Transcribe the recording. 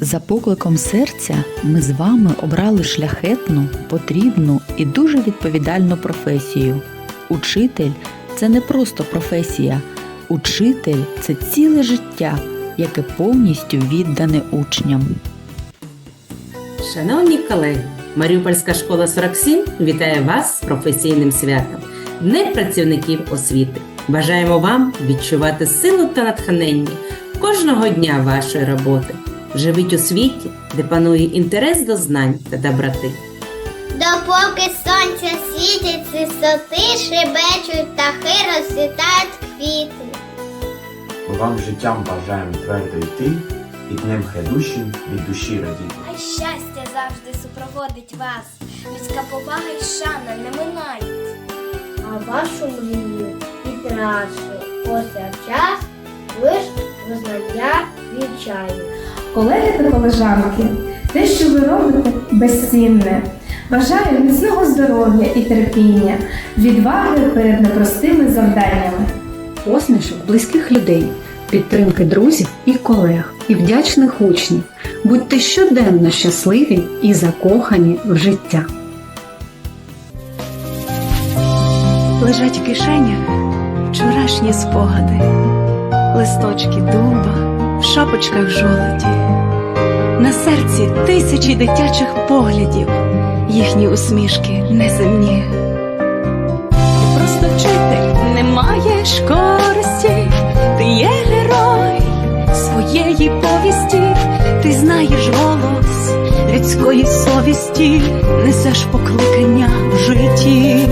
За покликом серця ми з вами обрали шляхетну, потрібну і дуже відповідальну професію. Учитель це не просто професія. Учитель це ціле життя, яке повністю віддане учням. Шановні колеги, Маріупольська школа 47 вітає вас з професійним святом Днем працівників освіти. Бажаємо вам відчувати силу та натхнення кожного дня вашої роботи. Живіть у світі, де панує інтерес до знань та доброти. Допоки сонце світить, висоти шибечуть птахи розцвітають квіти. Ми вам життям бажаємо твердо йти і днем хай від душі радіти. Хай щастя завжди супроводить вас, людська повага й шана не минають. А вашу мрію і трасу повсякчас лиш визнання вічаю. Колеги та колежанки, те, що ви робите, безцінне. Бажаю міцного здоров'я і терпіння, відваги перед непростими завданнями. посмішок близьких людей, підтримки друзів і колег, і вдячних учнів. Будьте щоденно щасливі і закохані в життя. лежать в кишенях вчорашні спогади, листочки дуба в шапочках жолоді, на серці тисячі дитячих поглядів, їхні усмішки неземні. Просто вчитель не маєш користі, ти є герой своєї повісті, ти знаєш голос людської совісті, несеш покликання в житті.